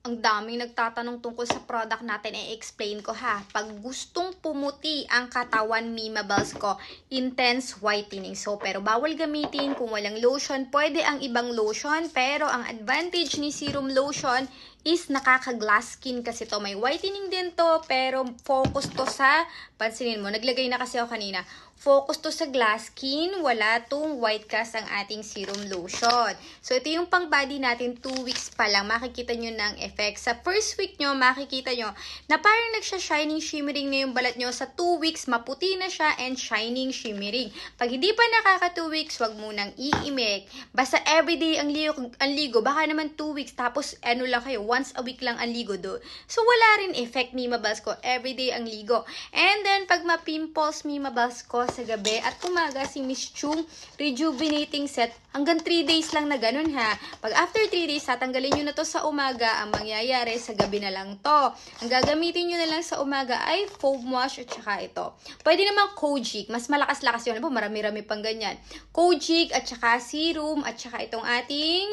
Ang daming nagtatanong tungkol sa product natin, i-explain ko ha. Pag gustong pumuti ang katawan Mimables ko, intense whitening. So, pero bawal gamitin kung walang lotion. Pwede ang ibang lotion, pero ang advantage ni serum lotion is nakaka-glass skin kasi to. May whitening din to, pero focus to sa, pansinin mo, naglagay na kasi ako kanina, focus to sa glass skin, wala tong white cast ang ating serum lotion. So, ito yung pang body natin, 2 weeks pa lang, makikita nyo ng effect. Sa first week nyo, makikita nyo na parang nagsha-shining, shimmering na yung balat nyo. Sa 2 weeks, maputi na siya and shining, shimmering. Pag hindi pa nakaka 2 weeks, wag munang iimik. Basta everyday ang ligo, ang ligo baka naman 2 weeks, tapos ano lang kayo, once a week lang ang ligo do. So, wala rin effect, Mima Basco. Everyday ang ligo. And then, pag ma-pimples, Mima Basco, sa gabi at umaga si Miss Chung rejuvenating set hanggang 3 days lang na ganun ha. Pag after 3 days, tatanggalin nyo na to sa umaga. Ang mangyayari, sa gabi na lang to. Ang gagamitin nyo na lang sa umaga ay foam wash at saka ito. Pwede naman Kojic. Mas malakas-lakas yun. Ano marami-rami pang ganyan. Kojic at saka serum at saka itong ating...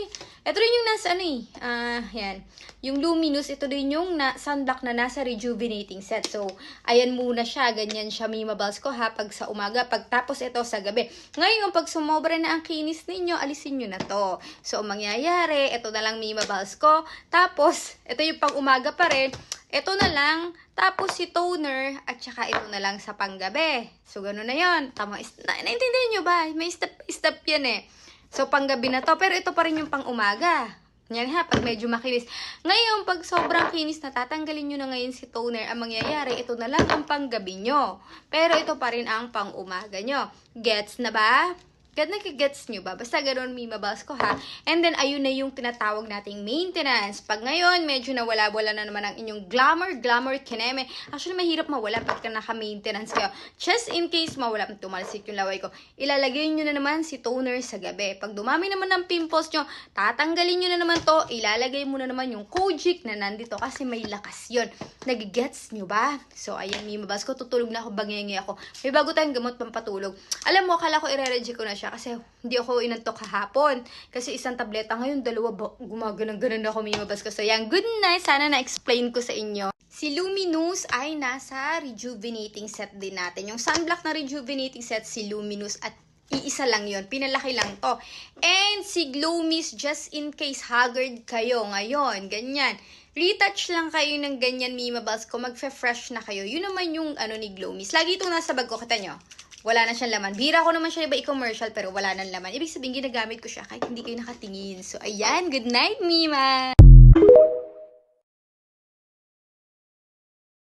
Ito rin yung nasa ano eh. Ah, yan. Yung luminous, ito din yung na, sunblock na nasa rejuvenating set. So, ayan muna siya. Ganyan siya mimables ko ha. Pag sa umaga, pagtapos ito sa gabi. Ngayon, pag sumobra na ang kinis ninyo, alisin nyo na to. So, ang mangyayari, ito na lang mimables ko. Tapos, ito yung pang umaga pa rin. Ito na lang, tapos si toner, at saka ito na lang sa panggabi. So, gano'n na yon Tama, na, naintindihan nyo ba? May step, step yan eh. So, panggabi na to. Pero ito pa rin yung pang umaga. Yan ha, pag medyo makinis. Ngayon, pag sobrang kinis na, tatanggalin nyo na ngayon si toner. Ang mangyayari, ito na lang ang panggabi nyo. Pero ito pa rin ang pang umaga nyo. Gets na ba? Get nakigets nyo ba? Basta ganun, mimabas ko ha. And then, ayun na yung tinatawag nating maintenance. Pag ngayon, medyo nawala-wala na naman ang inyong glamour, glamour, kineme. Actually, mahirap mawala pag ka naka-maintenance kayo. Just in case mawala, tumalsik yung laway ko. Ilalagay nyo na naman si toner sa gabi. Pag dumami naman ng pimples nyo, tatanggalin nyo na naman to. Ilalagay mo na naman yung Kojic na nandito kasi may lakas yun. Nagigets nyo ba? So, ayan, mimabas ko. Tutulog na ako, bangengi ako. May bago tayong gamot pampatulog. Alam mo, akala ko i-reject ko na siya kasi hindi ako inantok kahapon. Kasi isang tableta ngayon, dalawa ba, gumaganang-ganan ako mimabas ko. So, yan, good night. Sana na-explain ko sa inyo. Si Luminous ay nasa rejuvenating set din natin. Yung sunblock na rejuvenating set, si Luminous at iisa lang yon Pinalaki lang to. And si Glow Mist, just in case haggard kayo ngayon, ganyan. Retouch lang kayo ng ganyan Mima ko, magfe-fresh na kayo. Yun naman yung ano ni Glow Mist. Lagi itong nasa bag ko, kita nyo. Wala na siyang laman. Bira ko naman siya iba i-commercial pero wala nang laman. Ibig sabihin, ginagamit ko siya kahit hindi kayo nakatingin. So, ayan. Good night, Mima!